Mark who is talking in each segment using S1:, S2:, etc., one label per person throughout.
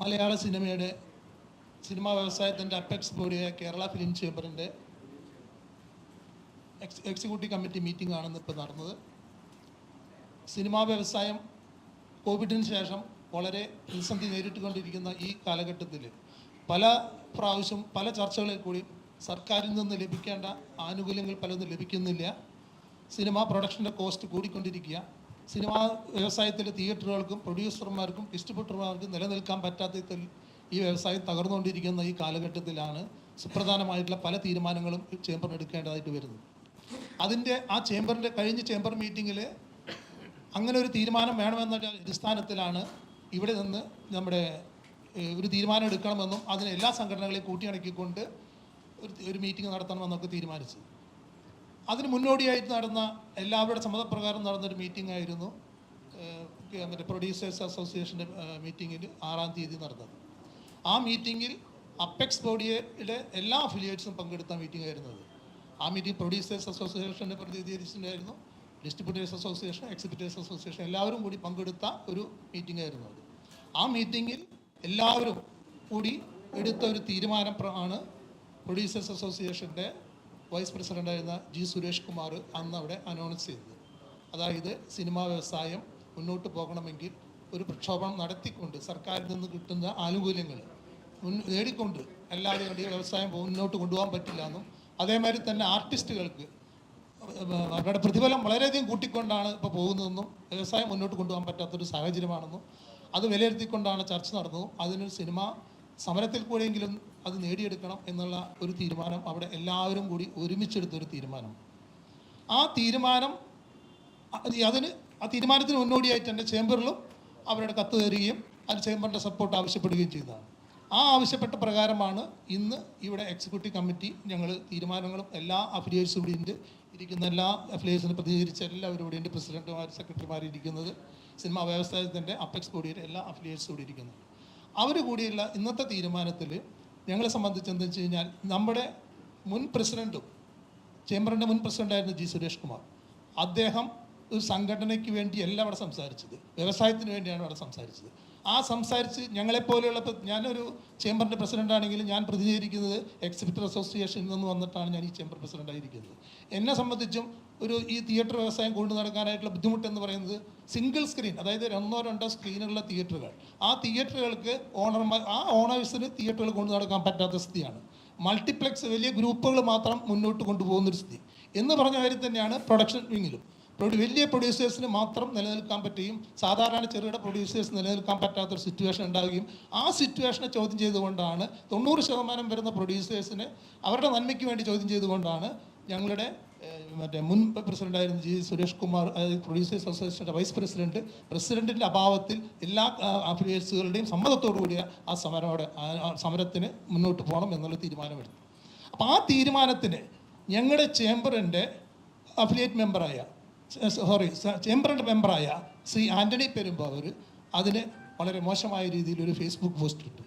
S1: മലയാള സിനിമയുടെ സിനിമാ വ്യവസായത്തിന്റെ അപ്പെക്സ് ബോഡിയായ കേരള ഫിലിം ചേംബറിന്റെ എക്സ് എക്സിക്യൂട്ടീവ് കമ്മിറ്റി മീറ്റിംഗ് ആണ് ഇപ്പോൾ നടന്നത്. സിനിമാ വ്യവസായം കോവിഡിന് ശേഷം വളരെ പ്രതിസന്ധി നേരിട്ടുകൊണ്ടിരിക്കുന്ന ഈ കാലഘട്ടത്തിൽ പല പ്രാവശ്യം പല ചർച്ചകളിൽ കൂടി സർക്കാരിൽ നിന്ന് ലഭിക്കേണ്ട ആനുകൂല്യങ്ങൾ പലതും ലഭിക്കുന്നില്ല. സിനിമാ പ്രൊഡക്ഷന്റെ കോസ്റ്റ് കൂടിക്കൊണ്ടിരിക്കുക. സിനിമാ വ്യവസായത്തിലെ തിയേറ്ററുകൾക്കും പ്രൊഡ്യൂസർമാർക്കും ഡിസ്ട്രിബ്യൂട്ടർമാർക്കും നിലനിൽക്കാൻ പറ്റാത്ത ഈ വ്യവസായം തകർന്നുകൊണ്ടിരിക്കുന്ന ഈ കാലഘട്ടത്തിലാണ് സുപ്രധാനമായിട്ടുള്ള പല തീരുമാനങ്ങളും ചേംബറിന് എടുക്കേണ്ടതായിട്ട് വരുന്നത്. അതിന്റെ ആ ചേംബറിന്റെ കഴിഞ്ഞ ചേംബർ മീറ്റിങ്ങിൽ അങ്ങനെ ഒരു തീരുമാനം വേണമെന്ന അടിസ്ഥാനത്തിലാണ് ഇവിടെ നിന്ന് നമ്മുടെ ഒരു തീരുമാനം എടുക്കണമെന്നും അതിന് എല്ലാ സംഘടനകളെയും കൂട്ടിയിണക്കിക്കൊണ്ട് ഒരു ഒരു മീറ്റിംഗ് നടത്തണമെന്നൊക്കെ തീരുമാനിച്ചത്. അതിന് മുന്നോടിയായിട്ട് നടന്ന എല്ലാവരുടെ സമ്മതപ്രകാരം നടന്നൊരു മീറ്റിംഗ് ആയിരുന്നു മറ്റേ പ്രൊഡ്യൂസേഴ്സ് അസോസിയേഷന്റെ മീറ്റിങ്ങിൽ ആറാം തീയതി നടന്നത്. ആ മീറ്റിങ്ങിൽ അപ്പെക്സ് ബോഡിയുടെ എല്ലാ അഫിലിയേറ്റ്സും പങ്കെടുത്ത മീറ്റിംഗ് ആയിരുന്നത് ആ മീറ്റിംഗ് പ്രൊഡ്യൂസേഴ്സ് അസോസിയേഷന്റെ പ്രതിനിധീകരിച്ചിട്ടുണ്ടായിരുന്നു ഡിസ്ട്രിബ്യൂട്ടേഴ്സ് അസോസിയേഷൻ എക്സിബിറ്റേഴ്സ് അസോസിയേഷൻ എല്ലാവരും കൂടി പങ്കെടുത്ത ഒരു മീറ്റിംഗ് ആയിരുന്നു അത്. ആ മീറ്റിങ്ങിൽ എല്ലാവരും കൂടി എടുത്ത ഒരു തീരുമാനം ആണ് പ്രൊഡ്യൂസേഴ്സ് അസോസിയേഷന്റെ വൈസ് പ്രസിഡന്റായിരുന്ന ജി സുരേഷ് കുമാർ അന്ന് അവിടെ അനൗൺസ് ചെയ്തത് അതായത് സിനിമാ വ്യവസായം മുന്നോട്ട് പോകണമെങ്കിൽ ഒരു പ്രക്ഷോഭം നടത്തിക്കൊണ്ട് സർക്കാരിൽ നിന്ന് കിട്ടുന്ന ആനുകൂല്യങ്ങൾ മുൻ നേടിക്കൊണ്ട് അല്ലാതെ ഈ വ്യവസായം മുന്നോട്ട് കൊണ്ടുപോകാൻ പറ്റില്ല എന്നും അതേമാതിരി തന്നെ ആർട്ടിസ്റ്റുകൾക്ക് അവരുടെ പ്രതിഫലം വളരെയധികം കൂട്ടിക്കൊണ്ടാണ് ഇപ്പോൾ പോകുന്നതെന്നും വ്യവസായം മുന്നോട്ട് കൊണ്ടുപോകാൻ പറ്റാത്തൊരു സാഹചര്യമാണെന്നും അത് വിലയിരുത്തിക്കൊണ്ടാണ് ചർച്ച നടന്നതും. അതിനൊരു സിനിമ സമരത്തിൽ കൂടെയെങ്കിലും അത് നേടിയെടുക്കണം എന്നുള്ള ഒരു തീരുമാനം അവിടെ എല്ലാവരും കൂടി ഒരുമിച്ചെടുത്തൊരു തീരുമാനം. ആ തീരുമാനം അത് അതിന് ആ തീരുമാനത്തിന് മുന്നോടിയായിട്ട് തന്നെ ചേംബറിലും അവരുടെ കത്ത് തരികയും അതിന് ചേംബറിന്റെ സപ്പോർട്ട് ആവശ്യപ്പെടുകയും ചെയ്തതാണ്. ആ ആവശ്യപ്പെട്ട പ്രകാരമാണ് ഇന്ന് ഇവിടെ എക്സിക്യൂട്ടീവ് കമ്മിറ്റി ഞങ്ങൾ തീരുമാനങ്ങളും എല്ലാ അഫിലിയേറ്റ്സും ഇവിടെ ഉണ്ട്. ഇരിക്കുന്ന എല്ലാ അഫിലിയേറ്റ്സിനെ പ്രതികരിച്ച എല്ലാവരും ഇവിടെ ഉണ്ട്. പ്രസിഡന്റുമാർ സെക്രട്ടറിമാർ ഇരിക്കുന്നത്. സിനിമാ വ്യവസായത്തിന്റെ അപ്പെക്സ് ബോഡിയുടെ എല്ലാ അഫിലിയേറ്റ്സും ഇവിടെ ഇരിക്കുന്നത്. അവർ കൂടിയുള്ള ഇന്നത്തെ തീരുമാനത്തിൽ ഞങ്ങളെ സംബന്ധിച്ച് എന്താ വെച്ച് കഴിഞ്ഞാൽ നമ്മുടെ മുൻ പ്രസിഡന്റും ചേംബറിന്റെ മുൻ പ്രസിഡന്റായിരുന്നു ജി സുരേഷ് കുമാർ. അദ്ദേഹം ഒരു സംഘടനയ്ക്ക് വേണ്ടിയല്ല അവിടെ സംസാരിച്ചത്. വ്യവസായത്തിന് വേണ്ടിയാണ് അവിടെ സംസാരിച്ചത്. ആ സംസാരിച്ച് ഞങ്ങളെപ്പോലെയുള്ള ഞാനൊരു ചേംബറിന്റെ പ്രസിഡന്റ് ആണെങ്കിലും ഞാൻ പ്രതിനിധീകരിക്കുന്നത് എക്സിബിറ്റർ അസോസിയേഷനിൽ നിന്ന് വന്നിട്ടാണ് ഞാൻ ഈ ചേംബർ പ്രസിഡന്റായിരിക്കുന്നത് എന്നെ സംബന്ധിച്ചും ഒരു ഈ തിയേറ്റർ വ്യവസായം കൊണ്ടു നടക്കാനായിട്ടുള്ള ബുദ്ധിമുട്ടെന്ന് പറയുന്നത് സിംഗിൾ സ്ക്രീൻ അതായത് ഒന്നോ രണ്ടോ സ്ക്രീനുള്ള തിയേറ്ററുകൾ. ആ തിയേറ്ററുകൾക്ക് ഓണർമാർ ആ ഓണേഴ്സിന് തിയേറ്ററുകൾ കൊണ്ടു നടക്കാൻ പറ്റാത്ത സ്ഥിതിയാണ്. മൾട്ടിപ്ലക്സ് വലിയ ഗ്രൂപ്പുകൾ മാത്രം മുന്നോട്ട് കൊണ്ടുപോകുന്നൊരു സ്ഥിതി. എന്ന് പറഞ്ഞ കാര്യം തന്നെയാണ് പ്രൊഡക്ഷൻ വിങ്ങിലും വലിയ പ്രൊഡ്യൂസേഴ്സിന് മാത്രം നിലനിൽക്കാൻ പറ്റുകയും സാധാരണ ചെറുകിട പ്രൊഡ്യൂസേഴ്സ് നിലനിൽക്കാൻ പറ്റാത്തൊരു സിറ്റുവേഷൻ ഉണ്ടാവുകയും ആ സിറ്റുവേഷനെ ചോദ്യം ചെയ്തുകൊണ്ടാണ് തൊണ്ണൂറ് ശതമാനം വരുന്ന പ്രൊഡ്യൂസേഴ്സിന് അവരുടെ നന്മയ്ക്ക് വേണ്ടി ചോദ്യം ചെയ്തുകൊണ്ടാണ് ഞങ്ങളുടെ മറ്റേ മുൻ പ്രസിഡന്റായിരുന്ന ജി സുരേഷ് കുമാർ പ്രൊഡ്യൂസേഴ്സ് അസോസിയേഷന്റെ വൈസ് പ്രസിഡന്റ് പ്രസിഡന്റിന്റെ അഭാവത്തിൽ എല്ലാ അഫിലിയേറ്റ്സുകളുടെയും സമ്മതത്തോടു കൂടിയ ആ സമരോടെ സമരത്തിന് മുന്നോട്ട് പോകണം എന്നുള്ള തീരുമാനമെടുത്തു. അപ്പോൾ ആ തീരുമാനത്തിന് ഞങ്ങളുടെ ചേംബറിന്റെ അഫിലിയേറ്റ് മെമ്പറായ സോറി ചേംബറിന്റെ മെമ്പറായ ശ്രീ ആന്റണി പെരുമ്പവർ അതിന് വളരെ മോശമായ രീതിയിൽ ഒരു ഫേസ്ബുക്ക് പോസ്റ്റ് ഇട്ടു.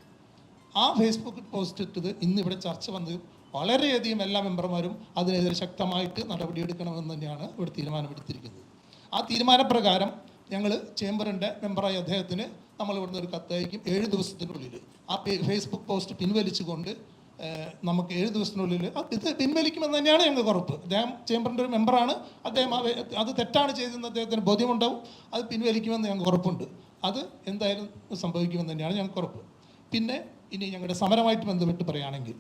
S1: ആ ഫേസ്ബുക്ക് പോസ്റ്റ് ഇട്ടത് ഇന്നിവിടെ ചർച്ച വന്ന് വളരെയധികം എല്ലാ മെമ്പർമാരും അതിനെതിരെ ശക്തമായിട്ട് നടപടിയെടുക്കണമെന്ന് തന്നെയാണ് ഇവിടെ തീരുമാനമെടുത്തിരിക്കുന്നത്. ആ തീരുമാനപ്രകാരം ഞങ്ങൾ ചേംബറിന്റെ മെമ്പറായ അദ്ദേഹത്തിന് നമ്മൾ ഇവിടുന്ന് ഒരു കത്തയക്കും ഏഴ് ദിവസത്തിനുള്ളിൽ ആ ഫേസ്ബുക്ക് പോസ്റ്റ് പിൻവലിച്ചുകൊണ്ട് നമുക്ക് ഏഴ് ദിവസത്തിനുള്ളിൽ ഇത് പിൻവലിക്കുമെന്ന് തന്നെയാണ് ഞങ്ങൾക്ക് ഉറപ്പ്. അദ്ദേഹം ചേംബറിന്റെ ഒരു മെമ്പറാണ്. അദ്ദേഹം അത് തെറ്റാണ് ചെയ്തതെന്ന് അദ്ദേഹത്തിന് ബോധ്യമുണ്ടാവും. അത് പിൻവലിക്കുമെന്ന് ഞങ്ങൾക്ക് ഉറപ്പുണ്ട്. അത് എന്തായാലും സംഭവിക്കുമെന്ന് തന്നെയാണ് ഞങ്ങൾക്ക് ഉറപ്പ്. പിന്നെ ഇനി ഞങ്ങളുടെ സമരമായിട്ട് ബന്ധപ്പെട്ട് പറയുകയാണെങ്കിൽ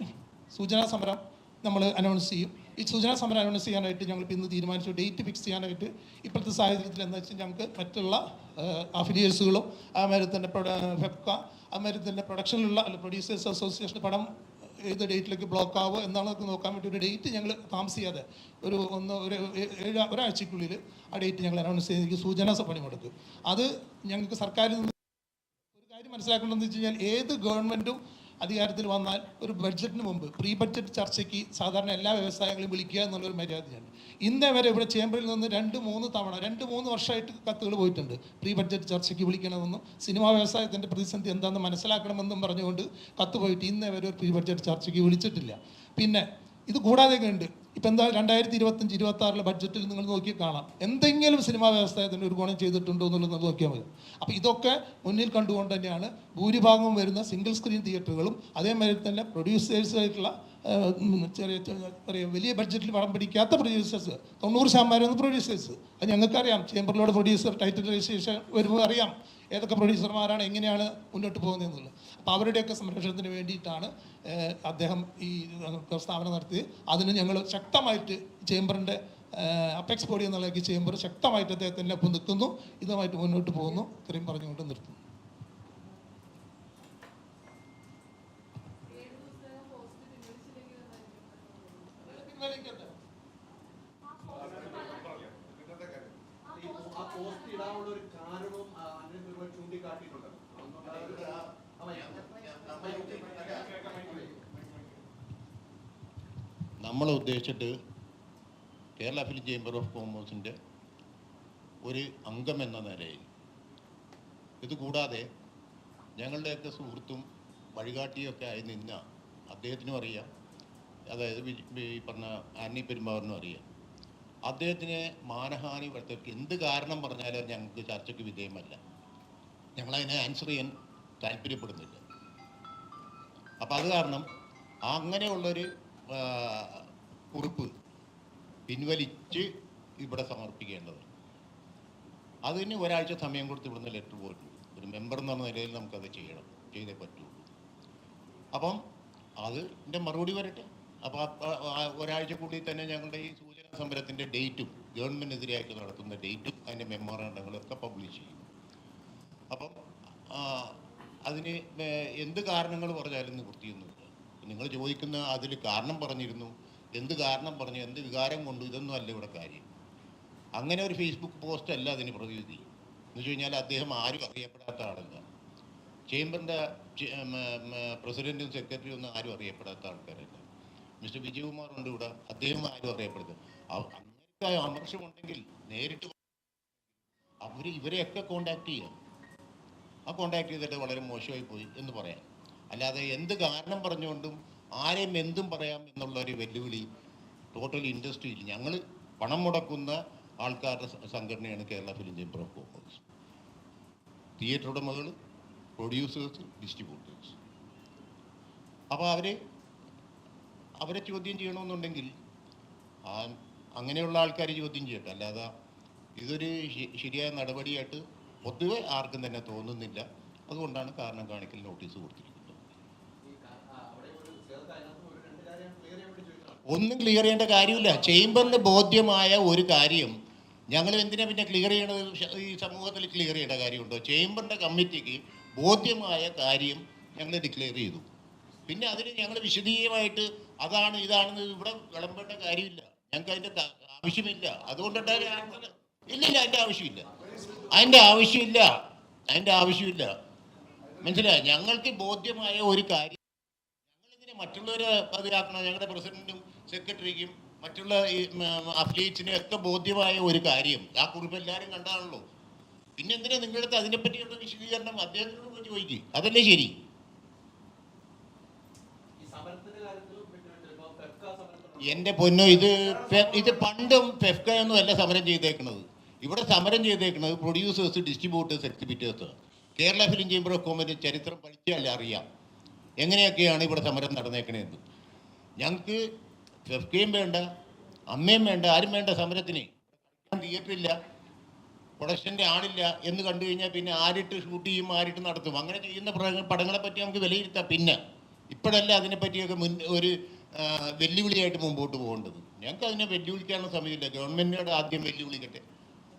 S1: സൂചനാ സമരം നമ്മൾ അനൗൺസ് ചെയ്യും. ഈ സൂചനാ സമരം അനൗൺസ് ചെയ്യാനായിട്ട് ഞങ്ങൾ ഇന്ന് തീരുമാനിച്ചു. ഡേറ്റ് ഫിക്സ് ചെയ്യാനായിട്ട് ഇപ്പോഴത്തെ സാഹചര്യത്തിൽ എന്താ വെച്ചാൽ ഞങ്ങൾക്ക് മറ്റുള്ള അഫിലിയേഴ്സുകളും അതുമാതിരി തന്നെ ഫെപ്ക അതുമാതിരി തന്നെ പ്രൊഡക്ഷനിലുള്ള അല്ല പ്രൊഡ്യൂസേഴ്സ് അസോസിയേഷൻ പടം ഏത് ഡേറ്റിലേക്ക് ബ്ലോക്ക് ആവുമോ എന്നാണെന്നൊക്കെ നോക്കാൻ വേണ്ടി ഒരു ഡേറ്റ് ഞങ്ങൾ താമസിയാതെ ഒരു ഒന്ന് ഒരു ഏഴ് ഒരാഴ്ചക്കുള്ളിൽ ആ ഡേറ്റ് ഞങ്ങൾ അനൗൺസ് ചെയ്ത് സൂചനാ പണി കൊടുക്കും അത് ഞങ്ങൾക്ക് സർക്കാരിൽ നിന്ന് ഒരു കാര്യം മനസ്സിലാക്കേണ്ടതെന്ന് വെച്ച് കഴിഞ്ഞാൽ ഏത് ഗവൺമെന്റും അധികാരത്തിൽ വന്നാൽ ഒരു ബഡ്ജറ്റിന് മുമ്പ് പ്രീ ബഡ്ജറ്റ് ചർച്ചയ്ക്ക് സാധാരണ എല്ലാ വ്യവസായങ്ങളും വിളിക്കുക എന്നുള്ളൊരു മര്യാദയാണ്. ഇന്നേ വരെ ഇവിടെ ചേംബറിൽ നിന്ന് രണ്ട് മൂന്ന് തവണ രണ്ട് മൂന്ന് വർഷമായിട്ട് കത്തുകൾ പോയിട്ടുണ്ട് പ്രീ ബഡ്ജറ്റ് ചർച്ചയ്ക്ക് വിളിക്കണമെന്നും സിനിമാ വ്യവസായത്തിന്റെ പ്രതിസന്ധി എന്താണെന്ന് മനസ്സിലാക്കണമെന്നും പറഞ്ഞുകൊണ്ട് കത്ത് പോയിട്ട് ഇന്നേ വരെ ഒരു പ്രീ ബഡ്ജറ്റ് ചർച്ചയ്ക്ക് വിളിച്ചിട്ടില്ല. പിന്നെ ഇത് കൂടാതെ ഉണ്ട് ഇപ്പം എന്താ രണ്ടായിരത്തി ഇരുപത്തഞ്ച് ഇരുപത്തി ആറിലെ ബഡ്ജറ്റിൽ നിങ്ങൾ നോക്കി കാണാം. എന്തെങ്കിലും സിനിമാ വ്യവസായത്തിന് ഒരു ഗുണം ചെയ്തിട്ടുണ്ടോ എന്നുള്ളത് നോക്കിയാൽ മതി. അപ്പോൾ ഇതൊക്കെ മുന്നിൽ കണ്ടുകൊണ്ട് തന്നെയാണ് ഭൂരിഭാഗവും വരുന്ന സിംഗിൾ സ്ക്രീൻ തിയേറ്ററുകളും അതേമാതിരി തന്നെ പ്രൊഡ്യൂസേഴ്സായിട്ടുള്ള ചെറിയ ചെറിയ വലിയ ബഡ്ജറ്റിൽ പടം പിടിക്കാത്ത പ്രൊഡ്യൂസേഴ്സ് തൊണ്ണൂറ് ശതമാനം പ്രൊഡ്യൂസേഴ്സ് അത് ഞങ്ങൾക്കറിയാം ചേംബറിലൂടെ പ്രൊഡ്യൂസർ ടൈറ്റിൽ രജിസ്ട്രേഷൻ വരുമ്പോൾ അറിയാം ഏതൊക്കെ പ്രൊഡ്യൂസർമാരാണ് എങ്ങനെയാണ് മുന്നോട്ട് പോകുന്നതെന്നുള്ളത് അപ്പോൾ അവരുടെയൊക്കെ സംരക്ഷണത്തിന് വേണ്ടിയിട്ടാണ് അദ്ദേഹം ഈ പ്രസ്താവന നടത്തിയത്. അതിന് ഞങ്ങൾ ശക്തമായിട്ട് ചേംബറിന്റെ അപ്പെക്സ് ബോഡി എന്നുള്ളതൊക്കെ ചേംബർ ശക്തമായിട്ട് അദ്ദേഹത്തിന്റെ ഒപ്പം നിൽക്കുന്നു. ഇതുമായിട്ട് മുന്നോട്ട് പോകുന്നു. ഇത്രയും പറഞ്ഞുകൊണ്ട് നിർത്തുന്നു
S2: ഈ ആ പോസ്റ്റ് ഇടാനുള്ള ഒരു കാരണവും ആ, അനിൽ ഒരുപാട് ചൂണ്ടിക്കാട്ടിയിട്ടുണ്ട് അതുകൊണ്ട് അത് ആ- ആ മൈക്ക്. ആ മൈക്ക്.
S3: നമ്മൾ ഉദ്ദേശിച്ചിട്ട് കേരള ഫിലിം ചേംബർ ഓഫ് കോമേഴ്സിന്റെ ഒരു അംഗം എന്ന നിലയിൽ. ഇതുകൂടാതെ ഞങ്ങളുടെയൊക്കെ സുഹൃത്തും വഴികാട്ടിയൊക്കെ ആയി നിന്ന അദ്ദേഹത്തിനും അറിയാം. അതായത് ഈ പറഞ്ഞ ആന്നി പെരുമാറിനും അറിയാം. അദ്ദേഹത്തിന് മാനഹാനി വരുത്തവർക്ക് എന്ത് കാരണം പറഞ്ഞാലും ഞങ്ങൾക്ക് ചർച്ചയ്ക്ക് വിധേയമല്ല. ഞങ്ങളതിനെ ആൻസർ ചെയ്യാൻ താല്പര്യപ്പെടുന്നില്ല. അപ്പം അത് കാരണം അങ്ങനെയുള്ളൊരു കുറിപ്പ് പിൻവലിച്ച് ഇവിടെ സമർപ്പിക്കേണ്ടത്. അതിന് ഒരാഴ്ച സമയം കൊടുത്ത് ഇവിടുന്ന് ലെറ്റർ പോയിട്ടുണ്ട് ഒരു മെമ്പർ എന്ന നിലയിൽ നമുക്കത് ചെയ്യണം. ചെയ്തേ പറ്റുള്ളൂ അപ്പം അതിന്റെ മറുപടി വരട്ടെ. അപ്പോൾ ഒരാഴ്ച കൂടി തന്നെ ഞങ്ങളുടെ ഈ സൂചന സമരത്തിന്റെ ഡേറ്റും ഗവൺമെന്റിനെതിരെയായിട്ട് നടത്തുന്ന ഡേറ്റും അതിന്റെ മെമ്മോറാണ്ടങ്ങളൊക്കെ പബ്ലിഷ് ചെയ്യും. അപ്പം അതിന് എന്ത് കാരണങ്ങൾ പറഞ്ഞാലും നിവൃത്തിയൊന്നുമില്ല. നിങ്ങൾ ചോദിക്കുന്ന അതിൽ കാരണം പറഞ്ഞിരുന്നു എന്ത് കാരണം പറഞ്ഞു എന്ത് വികാരം കൊണ്ടു ഇതൊന്നും അല്ല ഇവിടെ കാര്യം. അങ്ങനെ ഒരു ഫേസ്ബുക്ക് പോസ്റ്റ് അല്ല അതിന് പ്രതിവിധി. എന്ന് വെച്ച് കഴിഞ്ഞാൽ അദ്ദേഹം ആരും അറിയപ്പെടാത്ത ആളല്ല. ചേംബറിന്റെ പ്രസിഡന്റും സെക്രട്ടറിയും ഒന്നും ആരും അറിയപ്പെടാത്ത ആൾക്കാരല്ല. മിസ്റ്റർ വിജയകുമാർ ഉണ്ട് ഇവിടെ അദ്ദേഹം ആരും അറിയപ്പെടുന്നത് അങ്ങനത്തെ അമർഷമുണ്ടെങ്കിൽ നേരിട്ട് അവർ ഇവരെയൊക്കെ കോണ്ടാക്ട് ചെയ്യാം. ആ കോണ്ടാക്ട് ചെയ്തിട്ട് വളരെ മോശമായി പോയി എന്ന് പറയാം. അല്ലാതെ എന്ത് കാരണം പറഞ്ഞുകൊണ്ടും ആരെയും എന്തും പറയാം എന്നുള്ള ഒരു വെല്ലുവിളി ടോട്ടൽ ഇൻഡസ്ട്രിയിൽ ഞങ്ങൾ പണം മുടക്കുന്ന ആൾക്കാരുടെ സംഘടനയാണ് Kerala film chamber of commerce theatre ഉടമകൾ പ്രൊഡ്യൂസേഴ്സ് ഡിസ്ട്രിബ്യൂട്ടേഴ്സ് അപ്പോൾ അവരെ അവരെ ചോദ്യം ചെയ്യണമെന്നുണ്ടെങ്കിൽ അങ്ങനെയുള്ള ആൾക്കാർ ചോദ്യം ചെയ്യട്ടെ. അല്ലാതെ ഇതൊരു ശരിയായ നടപടിയായിട്ട് പൊതുവെ ആർക്കും തന്നെ തോന്നുന്നില്ല. അതുകൊണ്ടാണ് കാരണം കാണിക്കൽ നോട്ടീസ് കൊടുത്തിരിക്കുന്നത്
S2: ഈ കാ- ആ, അവിടെ ഒരു ചേർത്ത് അതിനകത്ത് ഒരു രണ്ട് കാര്യം ക്ലിയർ ചെയ്യാൻ വേണ്ടി ചോദിക്കണം
S3: ഒന്നും ക്ലിയർ ചെയ്യേണ്ട കാര്യമില്ല. ചേംബറിന് ബോധ്യമായ ഒരു കാര്യം ഞങ്ങൾ എന്തിനാ പിന്നെ ക്ലിയർ ചെയ്യണത്? ഈ സമൂഹത്തിൽ ക്ലിയർ ചെയ്യേണ്ട കാര്യമുണ്ടോ? ചേംബറിന്റെ കമ്മിറ്റിക്ക് ബോധ്യമായ കാര്യം ഞങ്ങൾ ഡിക്ലെയർ ചെയ്തു. പിന്നെ അതിന് ഞങ്ങൾ വിശദീയമായിട്ട് അതാണ് ഇതാണെന്ന് ഇവിടെ വിളമ്പേണ്ട കാര്യമില്ല. ഞങ്ങൾക്ക് അതിന്റെ ആവശ്യമില്ല. അതുകൊണ്ടിട്ട് ഇല്ല ഇല്ല അതിന്റെ ആവശ്യമില്ല. അതിന്റെ ആവശ്യമില്ല. അതിന്റെ ആവശ്യമില്ല. മനസ്സിലായ? ഞങ്ങൾക്ക് ബോധ്യമായ ഒരു കാര്യം ഞങ്ങളിതിനെ മറ്റുള്ളവരെ അതിലാക്കണം ഞങ്ങളുടെ പ്രസിഡന്റും സെക്രട്ടറിക്കും മറ്റുള്ള ഈ അഫിലിയേറ്റ്സിനും ഒക്കെ ബോധ്യമായ ഒരു കാര്യം. ആ കുറിപ്പ് എല്ലാവരും കണ്ടാണല്ലോ. പിന്നെ എന്തിനാ നിങ്ങളുടെ അടുത്ത് അതിനെപ്പറ്റിയുള്ള വിശദീകരണം അദ്ദേഹത്തിനോട് പോയി ചോദിക്കും? അതല്ലേ ശരി.
S2: എന്റെ പൊന്നോ
S3: ഇത് ഇത് പണ്ടും ഫെഫ്ക ഒന്നും അല്ല സമരം ചെയ്തേക്കുന്നത് ഇവിടെ സമരം ചെയ്തേക്കുന്നത് producers distributors exhibitors Kerala film chamber of commerce ചരിത്രം പഠിച്ചാലേ അറിയാം. എങ്ങനെയൊക്കെയാണ് ഇവിടെ സമരം നടന്നേക്കണേന്ന്. ഞങ്ങൾക്ക് ഫെഫ്കയും വേണ്ട അമ്മയും വേണ്ട ആരും വേണ്ട സമരത്തിന്. തിയേറ്ററില്ല പ്രൊഡക്ഷന്റെ ആളില്ല എന്ന് കണ്ടു കഴിഞ്ഞാൽ പിന്നെ ആരിട്ട് ഷൂട്ട് ചെയ്യും ആരിട്ട് നടത്തും. അങ്ങനെ ചെയ്യുന്ന പടങ്ങളെ പറ്റി നമുക്ക് വിലയിരുത്താം. പിന്നെ ഇപ്പോഴല്ല അതിനെപ്പറ്റിയൊക്കെ മുൻ ഒരു വെല്ലുവിളിയായിട്ട് മുമ്പോട്ട് പോകേണ്ടത്. ഞങ്ങൾക്ക് അതിനെ വെല്ലുവിളിക്കാനുള്ള സമയമില്ല. ഗവൺമെന്റിനോട് ആദ്യം വെല്ലുവിളിക്കട്ടെ.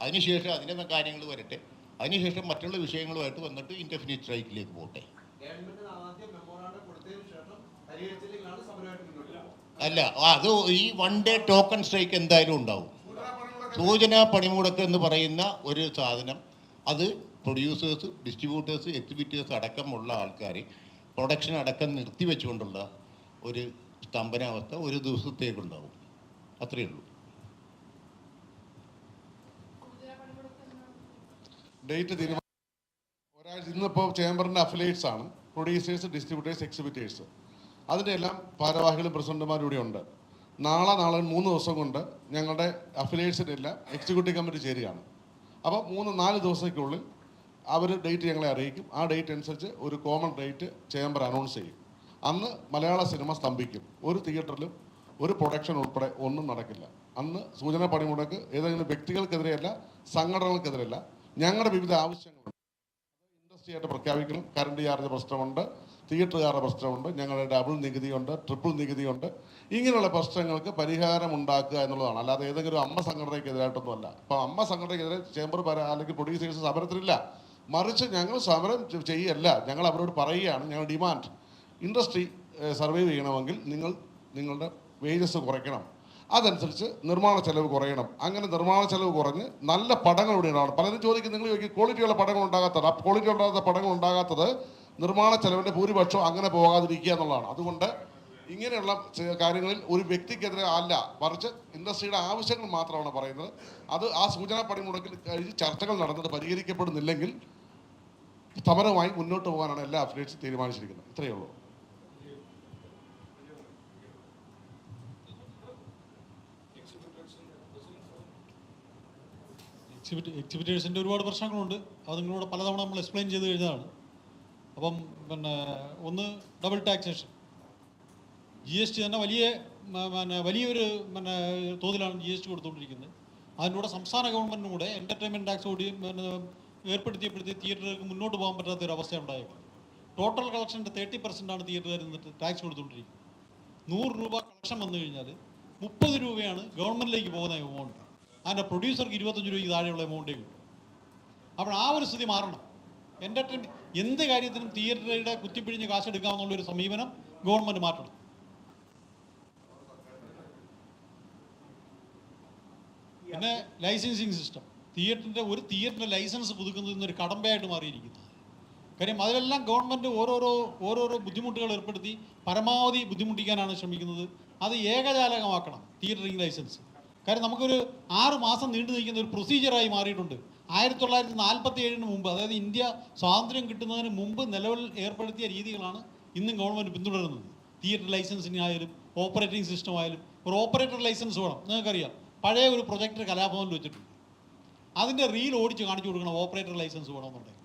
S3: അതിനുശേഷം അതിന്റെ കാര്യങ്ങൾ വരട്ടെ. അതിനുശേഷം മറ്റുള്ള വിഷയങ്ങളുമായിട്ട് വന്നിട്ട് ഇൻഡെഫിനിറ്റ് സ്ട്രൈക്കിലേക്ക് പോകട്ടെ
S2: ഗവൺമെന്റ് ആദ്യം മെമ്മോറാണ്ടം കൊടുത്തതിന് ശേഷം പരിഹരിച്ചില്ലെങ്കിലാണ് സമരമായിട്ട് മുന്നോട്ട് പോകുന്നത്
S3: അല്ല അത് ഈ വൺ ഡേ ടോക്കൺ സ്ട്രൈക്ക് എന്തായാലും ഉണ്ടാവും. സൂചനാ പണിമുടക്ക് എന്ന് പറയുന്ന ഒരു സാധനം അത് പ്രൊഡ്യൂസേഴ്സ് ഡിസ്ട്രിബ്യൂട്ടേഴ്സ് എക്സിബിറ്റേഴ്സ് അടക്കമുള്ള ആൾക്കാർ പ്രൊഡക്ഷൻ അടക്കം നിർത്തിവെച്ചുകൊണ്ടുള്ള ഒരു സ്തംഭനാവസ്ഥ ഒരു ദിവസത്തേക്കുണ്ടാവും. അത്രയേ ഉള്ളൂ.
S4: ഡേറ്റ് തീരുമാനം ഒരാഴ്ച ഇന്നിപ്പോൾ ചേംബറിന്റെ അഫിലേറ്റ്സ് ആണ്. പ്രൊഡ്യൂസേഴ്സ് ഡിസ്ട്രിബ്യൂട്ടേഴ്സ് എക്സിബിറ്റേഴ്സ് അതിന്റെ എല്ലാം ഭാരവാഹികളും പ്രസിഡന്റുമാരും ഇവിടെ ഉണ്ട്. നാളെ നാളെ മൂന്ന് ദിവസം കൊണ്ട് ഞങ്ങളുടെ അഫിലിയേറ്റ്സിന്റെ എല്ലാം എക്സിക്യൂട്ടീവ് കമ്മിറ്റി ചേരുകയാണ്. അപ്പോൾ മൂന്ന് നാല് ദിവസത്തേക്കുള്ളിൽ അവർ ഡേറ്റ് ഞങ്ങളെ അറിയിക്കും. ആ ഡേറ്റ് അനുസരിച്ച് ഒരു കോമൺ ഡേറ്റ് ചേംബർ അനൗൺസ് ചെയ്യും. അന്ന് മലയാള സിനിമ സ്തംഭിക്കും. ഒരു തിയേറ്ററിലും ഒരു പ്രൊഡക്ഷൻ ഉൾപ്പെടെ ഒന്നും നടക്കില്ല. അന്ന് സൂചന പണിമുടക്ക് ഏതെങ്കിലും വ്യക്തികൾക്കെതിരെയല്ല സംഘടനകൾക്കെതിരെയല്ല ഞങ്ങളുടെ വിവിധ ആവശ്യങ്ങളുണ്ട് ഇൻഡസ്ട്രിയായിട്ട് പ്രഖ്യാപിക്കണം. കറണ്ട് ചാർജ് പ്രശ്നമുണ്ട്. തിയേറ്ററുകാരുടെ പ്രശ്നമുണ്ട് ഞങ്ങളുടെ ഡബിൾ നികുതിയുണ്ട് ട്രിപ്പിൾ നികുതിയുണ്ട്. ഇങ്ങനെയുള്ള പ്രശ്നങ്ങൾക്ക് പരിഹാരം ഉണ്ടാക്കുക എന്നുള്ളതാണ്. അല്ലാതെ ഏതെങ്കിലും അമ്മ സംഘടനയ്ക്കെതിരായിട്ടൊന്നുമല്ല. അപ്പോൾ അമ്മ സംഘടനയ്ക്കെതിരെ ചേംബർ പര- അല്ലെങ്കിൽ പ്രൊഡ്യൂസേഴ്സ് സമരത്തിലില്ല. മറിച്ച് ഞങ്ങൾ സമരം ചെയ്യല്ല. ഞങ്ങൾ അവരോട് പറയുകയാണ്. ഞങ്ങൾ ഡിമാൻഡ്. ഇൻഡസ്ട്രി സർവൈവ് ചെയ്യണമെങ്കിൽ നിങ്ങൾ നിങ്ങളുടെ വേജസ് കുറയ്ക്കണം. അതനുസരിച്ച് നിർമ്മാണ ചെലവ് കുറയണം. അങ്ങനെ നിർമ്മാണ ചെലവ് കുറഞ്ഞ് നല്ല പടങ്ങൾ ഇവിടെ ഉണ്ടാവണം പലരും ചോദിക്കും നിങ്ങൾ ക്വാളിറ്റിയുള്ള പടങ്ങൾ ഉണ്ടാകാത്തത്? ആ ക്വാളിറ്റി ഉണ്ടാകാത്ത പടങ്ങൾ ഉണ്ടാകാത്തത് നിർമ്മാണ ചെലവിന്റെ ഭൂരിപക്ഷം അങ്ങനെ പോകാതിരിക്കുക എന്നുള്ളതാണ്. അതുകൊണ്ട് ഇങ്ങനെയുള്ള കാര്യങ്ങളിൽ ഒരു വ്യക്തിക്കെതിരെ അല്ല മറിച്ച് ഇൻഡസ്ട്രിയുടെ ആവശ്യങ്ങൾ മാത്രമാണ് പറയുന്നത്. അത് ആ സൂചനാ പണിമുടക്കിൽ കഴിഞ്ഞ് ചർച്ചകൾ നടന്നത് പരിഹരിക്കപ്പെടുന്നില്ലെങ്കിൽ സമരമായി മുന്നോട്ട് പോകാനാണ് എല്ലാ അഫിലിയേറ്റ്സും തീരുമാനിച്ചിരിക്കുന്നത്. ഇത്രയേ ഉള്ളൂ.
S5: എക്സിബിറ്റ് എക്സിബിറ്റേഴ്സിന്റെ ഒരുപാട് പ്രശ്നങ്ങളുണ്ട്. അത് നിങ്ങളോട് പലതവണ നമ്മൾ എക്സ്പ്ലെയിൻ ചെയ്ത് കഴിഞ്ഞതാണ്. അപ്പം പിന്നെ ഒന്ന് double taxation G S T തന്നെ വലിയ പിന്നെ വലിയൊരു പിന്നെ തോതിലാണ് ജി എസ് ടി കൊടുത്തുകൊണ്ടിരിക്കുന്നത്. അതിന്റെ കൂടെ സംസ്ഥാന ഗവൺമെന്റിനും കൂടെ എന്റർടൈൻമെന്റ് ടാക്സ് കൂടി പിന്നെ ഏർപ്പെടുത്തിയപ്പെടുത്തി തിയേറ്ററുകൾക്ക് മുന്നോട്ട് പോകാൻ പറ്റാത്ത ഒരു അവസ്ഥ ഉണ്ടായേക്കും. ടോട്ടൽ കളക്ഷന്റെ തേർട്ടി പെർസെന്റാണ് തിയേറ്ററുകാർ എന്നിട്ട് ടാക്സ് കൊടുത്തുകൊണ്ടിരിക്കുന്നത്. നൂറ് രൂപ കളക്ഷൻ വന്നു കഴിഞ്ഞാൽ മുപ്പത് രൂപയാണ് ഗവൺമെന്റിലേക്ക് പോകുന്ന എമൗണ്ട് അതിന്റെ പ്രൊഡ്യൂസർക്ക് ഇരുപത്തഞ്ച് രൂപയ്ക്ക് താഴെയുള്ള എമൗണ്ടേ കിട്ടും. അപ്പോൾ ആ ഒരു സ്ഥിതി മാറണം. എന്റർടൈൻ എന്ത് കാര്യത്തിനും തിയേറ്ററുടെ കുത്തിപ്പിഴിഞ്ഞ് ഒരു സമീപനം ഗവൺമെന്റ് മാറ്റണം. പിന്നെ ലൈസൻസിങ് സിസ്റ്റം തിയേറ്ററിന്റെ ഒരു തിയേറ്ററിന്റെ ലൈസൻസ് പുതുക്കുന്നത് ഇന്നൊരു കടമ്പയായിട്ട് മാറിയിരിക്കുന്നു. കാര്യം അതിലെല്ലാം ഗവൺമെന്റ് ഓരോരോ ഓരോരോ ബുദ്ധിമുട്ടുകൾ ഏർപ്പെടുത്തി പരമാവധി ബുദ്ധിമുട്ടിക്കാനാണ് ശ്രമിക്കുന്നത്. അത് ഏകജാലകമാക്കണം തിയേറ്ററിംഗ് ലൈസൻസ് കാര്യം നമുക്കൊരു ആറ് മാസം നീണ്ടു നിൽക്കുന്ന ഒരു പ്രൊസീജിയറായി മാറിയിട്ടുണ്ട്. ആയിരത്തി തൊള്ളായിരത്തി നാൽപ്പത്തി ഏഴിന് മുമ്പ് അതായത് ഇന്ത്യ സ്വാതന്ത്ര്യം കിട്ടുന്നതിന് മുമ്പ് നിലവിൽ ഏർപ്പെടുത്തിയ രീതികളാണ് ഇന്നും ഗവൺമെന്റ് പിന്തുടരുന്നത്. തിയേറ്റർ ലൈസൻസിനായാലും ഓപ്പറേറ്റിംഗ് സിസ്റ്റം ആയാലും ഒരു ഓപ്പറേറ്റർ ലൈസൻസ് വേണം. നിങ്ങൾക്കറിയാം പഴയ ഒരു പ്രൊജക്ടർ കലാഭവനിൽ വെച്ചിട്ടുണ്ട്. അതിന്റെ റീൽ ഓടിച്ച് കാണിച്ചു കൊടുക്കണം ഓപ്പറേറ്റർ ലൈസൻസ് വേണമെന്നുണ്ടെങ്കിൽ.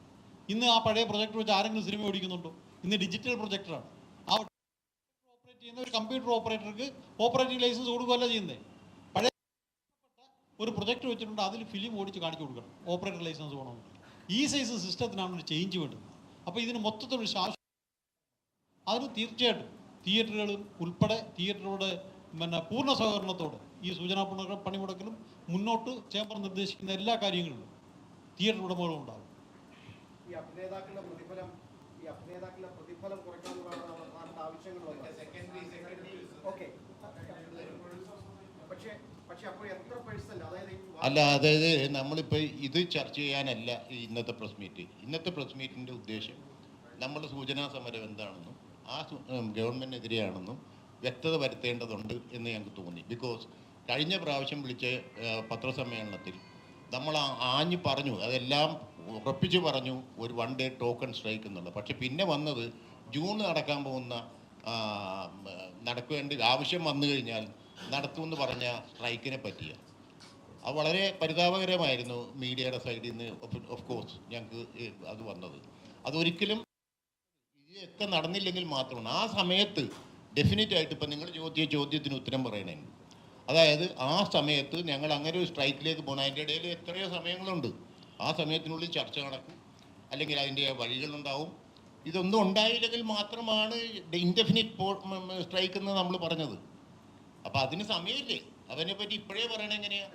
S5: ഇന്ന് ആ പഴയ പ്രൊജക്ടർ വെച്ച് ആരെങ്കിലും സിനിമ ഓടിക്കുന്നുണ്ടോ? ഇന്ന് ഡിജിറ്റൽ പ്രൊജക്ടറാണ് ആ ഓപ്പറേറ്റ് ചെയ്യുന്ന ഒരു കമ്പ്യൂട്ടർ ഓപ്പറേറ്റർക്ക് ഓപ്പറേറ്റിംഗ് ലൈസൻസ് കൊടുക്കുകയല്ല ചെയ്യുന്നത് ഒരു പ്രൊജക്ട് വെച്ചിട്ടുണ്ട് അതിൽ ഫിലിം ഓടിച്ച് കാണിച്ചു കൊടുക്കണം. ഓപ്പറേറ്റർ ലൈസൻസ് വേണമെന്ന് ഈ സൈസ് സിസ്റ്റത്തിനാണ് ഒരു ചേഞ്ച് വേണ്ടത്. അപ്പോൾ ഇതിന് മൊത്തത്തിലൊരു ശാശ്വത അതിന് തീർച്ചയായിട്ടും തിയേറ്ററുകളും ഉൾപ്പെടെ തിയേറ്ററുകളുടെ പിന്നെ പൂർണ സഹകരണത്തോടെ ഈ സൂചനാ പണി- പണിമുടക്കിലും മുന്നോട്ട് ചേംബർ നിർദ്ദേശിക്കുന്ന എല്ലാ കാര്യങ്ങളിലും തിയേറ്റർ ഉടമകളും ഉണ്ടാകും
S2: ഈ അഭിനേതാക്കളുടെ പ്രതിഫലം ഈ അഭിനേതാക്കളുടെ പ്രതിഫലം കുറയ്ക്കാന്നുള്ളതാണ് നമ്മുടെ ആവശ്യങ്ങൾ ഓക്കെ പക്ഷേ പക്ഷെ അപ്പോൾ എത്ര പേഴ്സന്റ് അതായത് ഈ
S3: അല്ല അതായത് നമ്മളിപ്പോൾ ഇത് ചർച്ച ചെയ്യാനല്ല ഇന്നത്തെ പ്രസ് മീറ്റ്. ഇന്നത്തെ പ്രസ് മീറ്റിന്റെ ഉദ്ദേശം നമ്മുടെ സൂചനാ സമരം എന്താണെന്നും ആ ഗവൺമെന്റിനെതിരെയാണെന്നും വ്യക്തത വരുത്തേണ്ടതുണ്ട് എന്ന് ഞങ്ങൾക്ക് തോന്നി. ബിക്കോസ് കഴിഞ്ഞ പ്രാവശ്യം വിളിച്ച പത്രസമ്മേളനത്തിൽ നമ്മൾ ആഞ്ഞു പറഞ്ഞു അതെല്ലാം ഉറപ്പിച്ച് പറഞ്ഞു ഒരു വൺ ഡേ ടോക്കൺ സ്ട്രൈക്ക് എന്നുള്ളത്. പക്ഷെ പിന്നെ വന്നത് ജൂൺ നടക്കാൻ പോകുന്ന നടക്കേണ്ട ആവശ്യം വന്നു കഴിഞ്ഞാൽ നടത്തുമെന്ന് പറഞ്ഞ സ്ട്രൈക്കിനെ പറ്റിയാണ്. അത് വളരെ പരിതാപകരമായിരുന്നു മീഡിയയുടെ സൈഡിൽ നിന്ന് ഓഫ് കോഴ്സ് ഞങ്ങൾക്ക് അത് വന്നത്. അതൊരിക്കലും ഇതൊക്കെ നടന്നില്ലെങ്കിൽ മാത്രമാണ്. ആ സമയത്ത് ഡെഫിനറ്റ് ആയിട്ട് ഇപ്പം നിങ്ങൾ ചോദ്യ ചോദ്യത്തിന് ഉത്തരം പറയണേ. അതായത് ആ സമയത്ത് ഞങ്ങൾ അങ്ങനെ ഒരു സ്ട്രൈക്കിലേക്ക് പോകണം അതിന്റെ ഇടയിൽ എത്രയോ സമയങ്ങളുണ്ട്. ആ സമയത്തിനുള്ളിൽ ചർച്ച നടക്കും. അല്ലെങ്കിൽ അതിന്റെ വഴികളുണ്ടാവും. ഇതൊന്നും ഉണ്ടായില്ലെങ്കിൽ മാത്രമാണ് ഇൻഡെഫിനിറ്റ് സ്ട്രൈക്ക് എന്ന് നമ്മൾ പറഞ്ഞത്. അപ്പോൾ അതിന് സമയമില്ലേ? അതിനെപ്പറ്റി ഇപ്പോഴേ പറയണ എങ്ങനെയാ?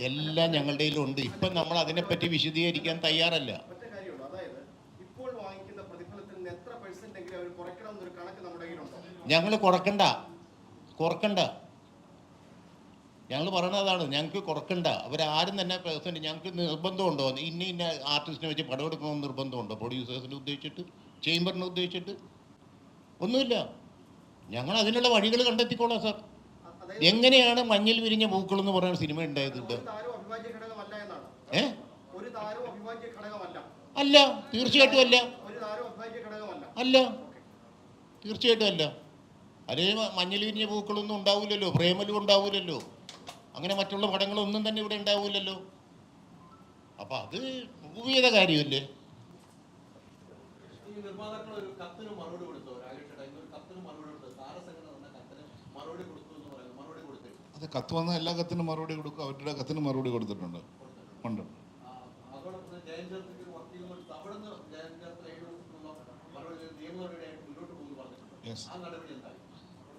S3: എല്ലാം ഞങ്ങളുടെ ഉണ്ട് ഇപ്പം നമ്മൾ അതിനെപ്പറ്റി വിശദീകരിക്കാൻ തയ്യാറല്ല. ഞങ്ങൾ കുറക്കണ്ട. കുറക്കണ്ട. ഞങ്ങൾ പറയണതാണ് ഞങ്ങൾക്ക് കുറക്കണ്ട. അവരാരും തന്നെ പ്രസിഡന്റ് ഞങ്ങൾക്ക് നിർബന്ധമുണ്ടോ? ഇന്ന ഇന്ന ആർട്ടിസ്റ്റിനെ വെച്ച് പടമെടുക്കണമെന്ന് നിർബന്ധമുണ്ടോ? പ്രൊഡ്യൂസേഴ്സിനെ ഉദ്ദേശിച്ചിട്ട്? ചേംബറിനെ ഉദ്ദേശിച്ചിട്ട്? ഒന്നുമില്ല. ഞങ്ങൾ അതിനുള്ള വഴികൾ കണ്ടെത്തിക്കോളാം സാർ എങ്ങനെയാണ് മഞ്ഞിൽ വിരിഞ്ഞ പൂക്കൾ എന്ന് പറയുന്ന സിനിമ ഉണ്ടായത്
S2: ഒരു താരവും അവിഭാജ്യ ഘടകമല്ല എന്നാണ്.
S3: ഏ? അല്ല തീർച്ചയായിട്ടും അല്ല. അല്ല. തീർച്ചയായിട്ടും അല്ല. അതേ മ- മഞ്ഞിൽ വിരിഞ്ഞ പൂക്കളൊന്നും ഉണ്ടാവില്ലല്ലോ പ്രേമലും ഉണ്ടാവില്ലല്ലോ അങ്ങനെ മറ്റുള്ള പടങ്ങളൊന്നും തന്നെ ഇവിടെ ഉണ്ടാവില്ലല്ലോ അപ്പൊ അത് ചെയ്ത കാര്യമല്ലേ?
S2: ഈ നിർമ്മാതാക്കൾ ഒരു കത്തിന് മറുപടി കൊടുത്തു രാകേഷ് ചേട്ടാ ഇന്നൊരു കത്തിന് മറുപടി കൊടുത്തു താരസംഘടന തന്ന കത്തിന് മറുപടി കൊടുത്തു എന്ന് പറയുന്നു മറുപടി കൊടുത്തു
S6: അത് കത്ത് വന്ന എല്ലാ കത്തിനും മറുപടി കൊടുക്കും അവരുടെ കത്തിന് മറുപടി കൊടുത്തിട്ടുണ്ട്. ഉണ്ട്.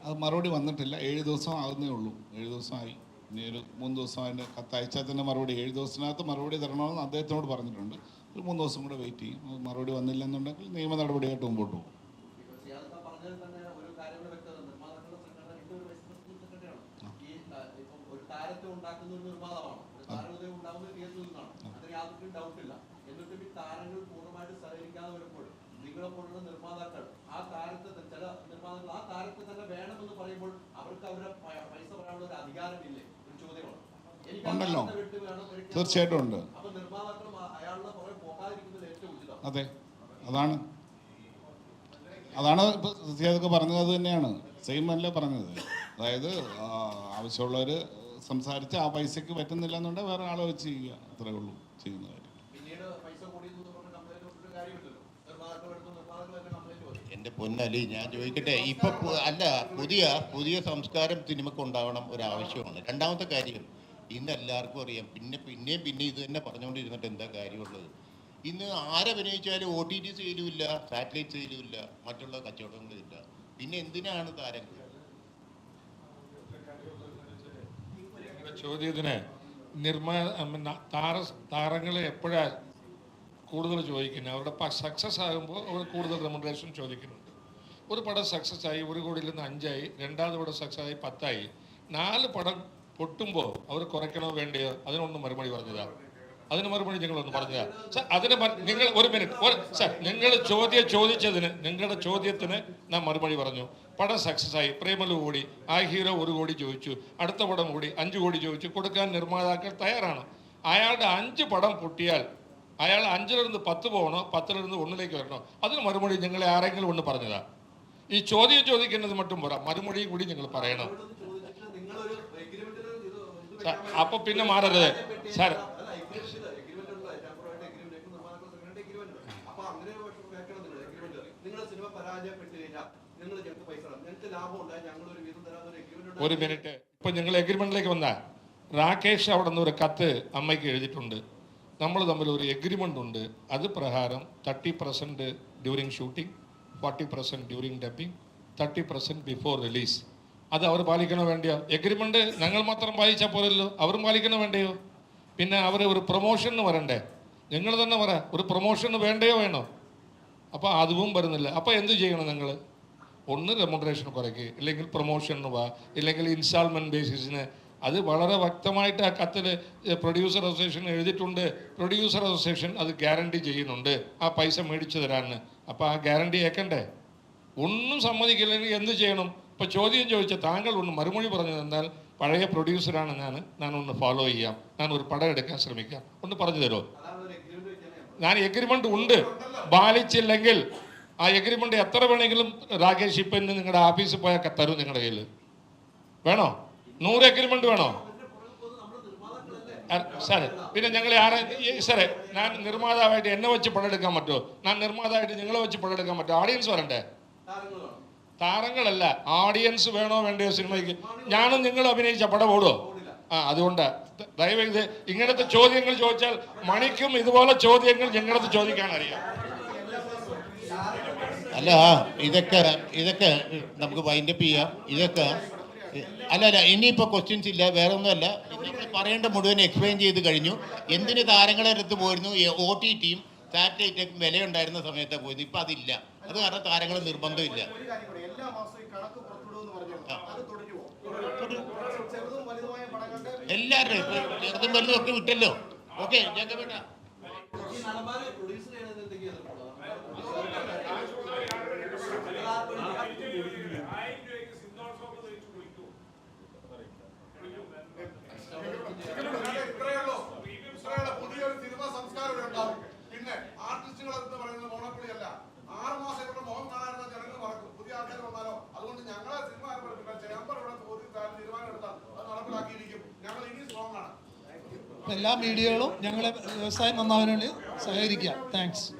S6: അത് മറുപടി വന്നിട്ടില്ല. ഏഴ് ദിവസം ആകുന്നേ ഉള്ളൂ. ഏഴ് ദിവസമായി. ഇനി ഒരു മൂന്ന് ദിവസം അതിന്റെ കത്ത് അയച്ചാൽ തന്നെ മറുപടി. ഏഴ് ദിവസത്തിനകത്ത് മറുപടി തരണമെന്ന് അദ്ദേഹത്തിനോട് പറഞ്ഞിട്ടുണ്ട്. ഒരു മൂന്ന് ദിവസം കൂടെ വെയിറ്റ് ചെയ്യും. മറുപടി വന്നില്ല എന്നുണ്ടെങ്കിൽ നിയമ നടപടിയായിട്ട് മുമ്പോട്ട് പോകും
S2: ഇപ്പോൾ സിയാദത്ത പറഞ്ഞതിൽ തന്നെ ഒരു കാര്യം കൂടെ വ്യക്തത നിർമ്മാതാക്കളുടെ സംഘടന രണ്ട് ഒരു വൈസ് പ്രസിഡന്റ് സെക്രട്ടറിയാണ് ഈ ആ, ഇപ്പം ഒരു നിന്നാണ് അതിന് യാതൊരു ഡൗട്ട് ഇല്ല എന്നിട്ടും ഈ താരങ്ങൾ പൂർണമായിട്ട് സഹകരിക്കാതെ വരുമ്പോൾ നിങ്ങളെ പോലുള്ള നിർമ്മാതാക്കൾ ആ താരത്തെ ത- ചില നിർമ്മാതാക്കൾ ആ താരത്തെ തന്നെ വേണമെന്ന് പറയുമ്പോൾ അവർക്ക് അവരുടെ പൈസ പറയാനുള്ള ഒരു അധികാരമില്ലേ? ഒരു ചോദ്യമാണ്.
S6: ഉണ്ടല്ലോ. തീർച്ചയായിട്ടും ഉണ്ട്. അതെ. അതാണ്. അതാണ് ഇപ്പൊ സിയാദൊക്കെ പറഞ്ഞത് അത് തന്നെയാണ്. സെയിം അല്ല പറഞ്ഞത്. അതായത് ആവശ്യമുള്ളവര് ആവശ്യമുള്ളവർ സംസാരിച്ച് ആ പൈസയ്ക്ക് പറ്റുന്നില്ല എന്നുണ്ടെങ്കിൽ വേറെ ആളെ വെച്ച് ചെയ്യുക. അത്രേ ഉള്ളൂ ചെയ്യുന്ന കാര്യം.
S3: എന്റെ പൊന്നലി ഞാൻ ചോദിക്കട്ടെ ഇപ്പൊ അല്ല പുതിയ പുതിയ സംസ്കാരം സിനിമക്ക് ഉണ്ടാവണം ഒരാവശ്യമാണ്. രണ്ടാമത്തെ കാര്യം ഇന്ന് എല്ലാവർക്കും അറിയാം പിന്നെ പിന്നെയും പിന്നെ ഇത് തന്നെ പറഞ്ഞുകൊണ്ടിരുന്നിട്ട് എന്താ കാര്യമുള്ളത്? ഇന്ന് ആരഭിനയിച്ചാലും ഒ ടി ടി സെയിലും ഇല്ല സാറ്റലൈറ്റ് സെയിലും ഇല്ല മറ്റുള്ള കച്ചവടങ്ങളും ഇല്ല. പിന്നെ എന്തിനാണ് താരങ്ങൾ?
S7: ചോദ്യത്തിന് നിർമ്മാ താര താരങ്ങളെ എപ്പോഴാണ് കൂടുതൽ ചോദിക്കുന്നത്? അവരുടെ സക്സസ് ആകുമ്പോൾ അവർ കൂടുതൽ റെമുണ്ടേഷൻ ചോദിക്കുന്നുണ്ട്. ഒരു പടം സക്സസ് ആയി ഒരു കോടിയിൽ നിന്ന് അഞ്ചായി രണ്ടാമത് പടം സക്സസ് ആയി പത്തായി. നാല് പടം പൊട്ടുമ്പോൾ അവർ കുറയ്ക്കണോ വേണ്ടയോ? അതിനൊന്നും മറുപടി പറഞ്ഞതാ അതിന് മറുപടി നിങ്ങൾ ഒന്ന് പറഞ്ഞു സാർ അതിന് നിങ്ങൾ ഒരു മിനിറ്റ് സാർ നിങ്ങൾ ചോദ്യം ചോദിച്ചതിന് നിങ്ങളുടെ ചോദ്യത്തിന് ഞാൻ മറുപടി പറഞ്ഞു. പടം സക്സസ് ആയി. പ്രേമലു കൂടി ആ ഹീറോ ഒരു കോടി ചോദിച്ചു. അടുത്ത പടം കൂടി അഞ്ച് കോടി ചോദിച്ചു. കൊടുക്കാൻ നിർമ്മാതാക്കൾ തയ്യാറാണ്. അയാളുടെ അഞ്ച് പടം പൊട്ടിയാൽ അയാൾ അഞ്ചിലിരുന്ന് പത്ത് പോകണോ പത്തിലിരുന്ന് ഒന്നിലേക്ക് വരണോ അതിന് മറുപടി നിങ്ങളെ ആരെങ്കിലും ഒന്ന് പറഞ്ഞതാ ഈ ചോദ്യം ചോദിക്കുന്നത് മറ്റും പോരാ. മറുപടിയും കൂടി നിങ്ങൾ പറയണം. അപ്പൊ പിന്നെ മാറരുത്. സാർ
S2: ഒരു
S7: മിനിറ്റ് ഇപ്പൊ ഞങ്ങൾ എഗ്രിമെന്റിലേക്ക് വന്നാൽ രാകേഷ് അവിടെ നിന്ന് ഒരു കത്ത് അമ്മയ്ക്ക് എഴുതിയിട്ടുണ്ട്. നമ്മൾ തമ്മിൽ ഒരു എഗ്രിമെന്റ് ഉണ്ട്. അത് പ്രകാരം thirty percent during shooting forty percent during dubbing thirty percent before release അത് അവർ പാലിക്കണോ വേണ്ടിയോ? എഗ്രിമെന്റ് ഞങ്ങൾ മാത്രം പാലിച്ചാൽ പോരല്ലോ. അവരും പാലിക്കണോ വേണ്ടയോ? പിന്നെ അവർ ഒരു പ്രൊമോഷന് വരണ്ടേ? നിങ്ങൾ തന്നെ പറ ഒരു പ്രൊമോഷന് വേണ്ടയോ വേണോ? അപ്പോൾ അതും വരുന്നില്ല. അപ്പോൾ എന്ത് ചെയ്യണം നിങ്ങൾ ഒന്ന് റെമുഡറേഷൻ കുറയ്ക്കുക ഇല്ലെങ്കിൽ പ്രൊമോഷന് വാ. ഇല്ലെങ്കിൽ ഇൻസ്റ്റാൾമെന്റ് ബേസിസിന് അത് വളരെ വ്യക്തമായിട്ട് ആ കത്തിൽ പ്രൊഡ്യൂസർ അസോസിയേഷൻ എഴുതിയിട്ടുണ്ട്. പ്രൊഡ്യൂസർ അസോസിയേഷൻ അത് ഗ്യാരണ്ടി ചെയ്യുന്നുണ്ട്. ആ പൈസ മേടിച്ചു തരാമെന്ന് അപ്പോൾ ആ ഗ്യാരണ്ടി ഏക്കണ്ടേ? ഒന്നും സമ്മതിക്കില്ലെങ്കിൽ എന്ത് ചെയ്യണം? ഇപ്പോൾ ചോദ്യം ചോദിച്ച താങ്കൾ ഒന്ന് മറുമൊഴി പറഞ്ഞു തന്നാൽ പഴയ പ്രൊഡ്യൂസറാണ് ഞാൻ ഞാൻ ഒന്ന് ഫോളോ ചെയ്യാം. ഞാൻ ഒരു പടം എടുക്കാൻ ശ്രമിക്കാം. ഒന്ന് പറഞ്ഞു തരുമോ? ഞാൻ എഗ്രിമെന്റ് ഉണ്ട്. പാലിച്ചില്ലെങ്കിൽ ആ എഗ്രിമെന്റ് എത്ര വേണമെങ്കിലും രാകേഷ് ഇപ്പം നിങ്ങളുടെ ഓഫീസിൽ പോയാൽ തരും നിങ്ങളുടെ കയ്യിൽ വേണോ? നൂറ് എഗ്രിമെന്റ് വേണോ? സാറേ പിന്നെ ഞങ്ങൾ ആരെ സാറേ ഞാൻ നിർമ്മാതാവായിട്ട് എന്നെ വെച്ച് പടെടുക്കാൻ പറ്റുമോ? ഞാൻ നിർമ്മാതാവായിട്ട് നിങ്ങളെ വെച്ച് പടെടുക്കാൻ പറ്റുമോ? ഓഡിയൻസ് വരണ്ടേ? താരങ്ങളല്ല ഓഡിയൻസ് വേണോ വേണ്ടയോ സിനിമയ്ക്ക്? ഞാനും നിങ്ങൾ അഭിനയിച്ച പടം ഓടുമോ ആ അതുകൊണ്ട് ദയവേത് ഇങ്ങനത്തെ ചോദ്യങ്ങൾ ചോദിച്ചാൽ മണിക്കും ഇതുപോലെ ചോദ്യങ്ങൾ ഞങ്ങളത് ചോദിക്കാൻ അറിയാം.
S3: അല്ല ഇതൊക്കെ ഇതൊക്കെ നമുക്ക് വൈൻഡപ്പ് ചെയ്യാം. ഇതൊക്കെ അല്ല അല്ല ഇനിയിപ്പോൾ ക്വസ്റ്റ്യൻസ് ഇല്ല വേറെ ഒന്നുമല്ല നമ്മൾ പറയേണ്ട മുഴുവൻ എക്സ്പ്ലെയിൻ ചെയ്ത് കഴിഞ്ഞു. എന്തിന് താരങ്ങളെ അടുത്ത് പോയിരുന്നു? ഒ ടി ടിയും സാറ്റലൈറ്റും വിലയുണ്ടായിരുന്ന സമയത്ത് പോയിരുന്നു ഇപ്പം അതില്ല. അത് കാരണം താരങ്ങൾ നിർബന്ധമില്ല. എല്ലാവരുടെയും ചെറുതും വലുതും ഒക്കെ വിട്ടല്ലോ. ഓക്കെ
S4: ഞങ്ങൾ
S1: എല്ലാ മീഡിയകളും ഞങ്ങളെ വ്യവസായം നന്നാവാൻ സഹകരിക്കുക. താങ്ക്സ്